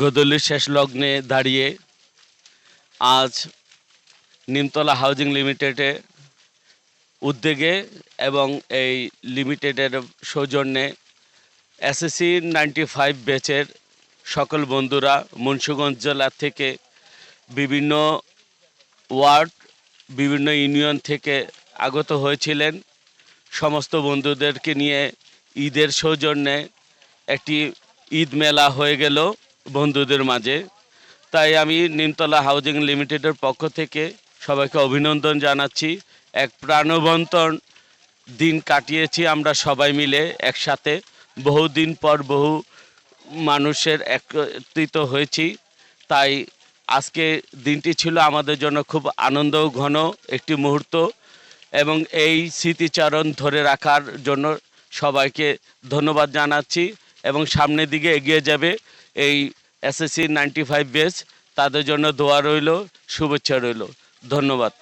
গদলির শেষ লগ্নে দাঁড়িয়ে আজ নিমতলা হাউজিং লিমিটেডে উদ্যোগে এবং এই লিমিটেডের সৌজন্যে এসএসসি নাইনটি ফাইভ ব্যাচের সকল বন্ধুরা মুন্সিগঞ্জ জেলা থেকে বিভিন্ন ওয়ার্ড, বিভিন্ন ইউনিয়ন থেকে আগত হয়েছিলেন। সমস্ত বন্ধুদেরকে নিয়ে ঈদের সৌজন্যে একটি ঈদ মেলা হয়ে গেল। বন্ধুদের মাঝে। তাই আমি নিমতলা হাউজিং লিমিটেডের পক্ষ থেকে সবাইকে অভিনন্দন জানাচ্ছি। এক প্রাণবন্তন দিন কাটিয়েছি আমরা সবাই মিলে একসাথে। বহুদিন পর বহু মানুষের একত্রিত হয়েছি। তাই আজকে দিনটি ছিল আমাদের জন্য খুব আনন্দ ঘন একটি মুহূর্ত এবং এই স্মৃতিচারণ ধরে রাখার জন্য সবাইকে ধন্যবাদ জানাচ্ছি। এবং সামনের দিকে এগিয়ে যাবে এই এসএসসি নাইনটি ফাইভ বেস তাদের জন্য দোয়া রইল, শুভেচ্ছা রইল। ধন্যবাদ।